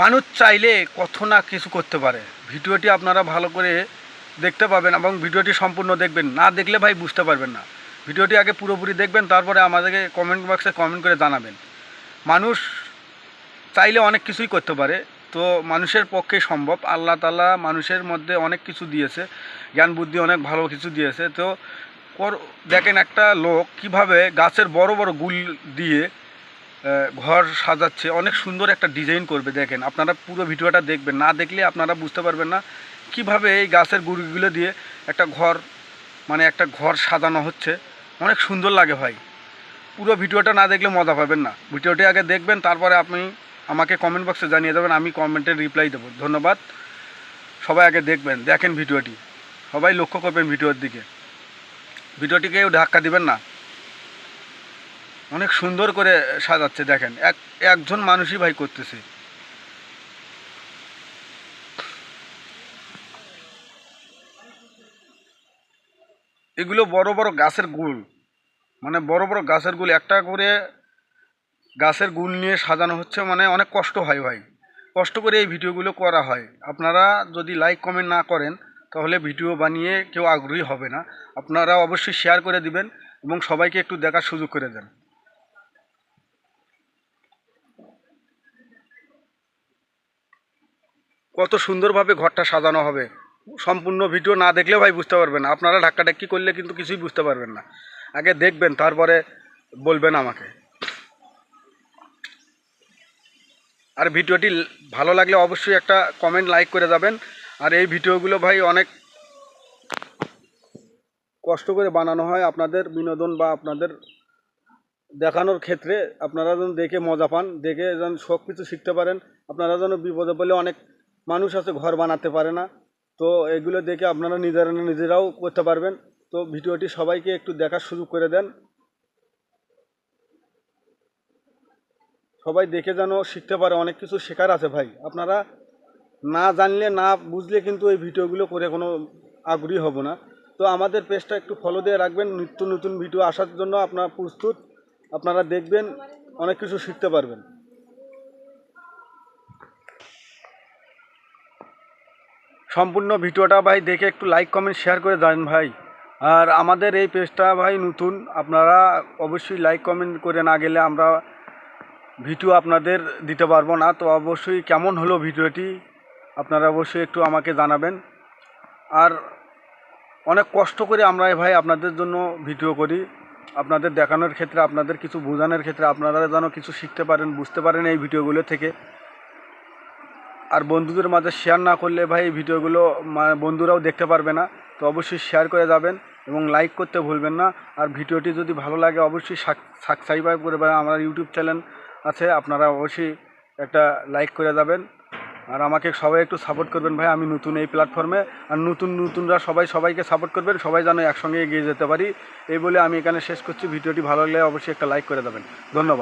মানুষ চাইলে কত না কিছু করতে পারে। ভিডিওটি আপনারা ভালো করে দেখতে পাবেন এবং ভিডিওটি সম্পূর্ণ দেখবেন। না দেখলে ভাই বুঝতে পারবেন না। ভিডিওটি আগে পুরোপুরি দেখবেন, তারপরে আমাদেরকে কমেন্ট বক্সে কমেন্ট করে জানাবেন। মানুষ চাইলে অনেক কিছুই করতে পারে। তো মানুষের পক্ষে সম্ভব। আল্লাহ তালা মানুষের মধ্যে অনেক কিছু দিয়েছে। জ্ঞান, বুদ্ধি অনেক ভালো কিছু দিয়েছে। তো দেখেন একটা লোক কীভাবে গাছের বড় বড় গুল দিয়ে ঘর সাজাচ্ছে, অনেক সুন্দর একটা ডিজাইন করবে, দেখেন। আপনারা পুরো ভিডিওটা দেখবেন, না দেখলে আপনারা বুঝতে পারবেন না কীভাবে এই গাছের গুড়িগুলো দিয়ে একটা ঘর মানে একটা ঘর সাজানো হচ্ছে। অনেক সুন্দর লাগে ভাই। পুরো ভিডিওটা না দেখলে মজা পাবেন না। ভিডিওটি আগে দেখবেন, তারপরে আপনি আমাকে কমেন্ট বক্সে জানিয়ে দেবেন, আমি কমেন্টের রিপ্লাই দেবো। ধন্যবাদ। সবাই আগে দেখবেন, দেখেন ভিডিওটি। সবাই লক্ষ্য করবেন ভিডিওর দিকে। ভিডিওটিকে ধাক্কা দিবেন না। অনেক সুন্দর করে সাজাচ্ছে, দেখেন। এক, একজন মানুষই ভাই করতেছে। এগুলো বড় বড় গাছের গুল। মানে বড় বড় গাছের গুল, একটা করে গাছের গুল নিয়ে সাজানো হচ্ছে মানে অনেক কষ্ট হয় ভাই। কষ্ট করে এই ভিডিওগুলো করা হয়। আপনারা যদি লাইক, কমেন্ট না করেন, তাহলে ভিডিও বানিয়ে কেউ আগ্রহী হবে না। আপনারা অবশ্যই শেয়ার করে দিবেন এবং সবাইকে একটু দেখার সুযোগ করে দেন। কত সুন্দরভাবে ঘরটা সাজানো হবে। সম্পূর্ণ ভিডিও না দেখলে ভাই বুঝতে পারবেন আপনারা ধাক্কাধাক্কি করলে কিন্তু কিছুই বুঝতে পারবেন না। আগে দেখবেন, তারপরে বলবেন আমাকে। আর ভিডিওটি ভালো লাগলে অবশ্যই একটা কমেন্ট লাইক করে যাবেন। আর এই ভিডিওগুলো ভাই অনেক কষ্ট করে বানানো হয় আপনাদের বিনোদন বা আপনাদের দেখানোর ক্ষেত্রে। আপনারা যেন দেখে মজা পান, দেখে যেন সব কিছু শিখতে পারেন। আপনারা যেন বিপদে পড়লে অনেক মানুষ আছে, ঘর বানাতে পারে না। তো এগুলো দেখে আপনারা নিজেরা নিজেরাও করতে পারবেন। তো ভিডিওটি সবাইকে একটু দেখার সুযোগ করে দেন। সবাই দেখে যেন শিখতে পারে, অনেক কিছু শেখার আছে ভাই। আপনারা না জানলে, না বুঝলে কিন্তু এই ভিডিওগুলো করে কোনো আগ্রহী হব না। তো আমাদের পেজটা একটু ফলো দিয়ে রাখবেন। নিত্য নতুন ভিডিও আসার জন্য আপনার প্রস্তুত। আপনারা দেখবেন, অনেক কিছু শিখতে পারবেন। সম্পূর্ণ ভিডিওটা ভাই দেখে একটু লাইক কমেন্ট শেয়ার করে দেন ভাই। আর আমাদের এই পেজটা ভাই নতুন, আপনারা অবশ্যই লাইক কমেন্ট করে না গেলে আমরা ভিডিও আপনাদের দিতে পারব না। তো অবশ্যই কেমন হলো ভিডিওটি, আপনারা অবশ্যই একটু আমাকে জানাবেন। আর অনেক কষ্ট করে আমরা ভাই আপনাদের জন্য ভিডিও করি। আপনাদের দেখানোর ক্ষেত্রে, আপনাদের কিছু বোঝানোর ক্ষেত্রে, আপনারা যেন কিছু শিখতে পারেন, বুঝতে পারেন এই ভিডিওগুলো থেকে। আর বন্ধুদের মাঝে শেয়ার না করলে ভাই ভিডিওগুলো বন্ধুরাও দেখতে পারবে না। তো অবশ্যই শেয়ার করে যাবেন এবং লাইক করতে ভুলবেন না। আর ভিডিওটি যদি ভালো লাগে, অবশ্যই সাবস্ক্রাইব করে দেবেন। আমার ইউটিউব চ্যানেল আছে, আপনারা অবশ্যই একটা লাইক করে যাবেন। আর আমাকে সবাই একটু সাপোর্ট করবেন ভাই, আমি নতুন এই প্ল্যাটফর্মে আর নতুন, নতুনরা সবাই, সবাইকে সাপোর্ট করবেন, সবাই যেন একসঙ্গে এগিয়ে যেতে পারি। এই বলে আমি এখানে শেষ করছি। ভিডিওটি ভালো লাগলে অবশ্যই একটা লাইক করে দেবেন ধন্যবাদ।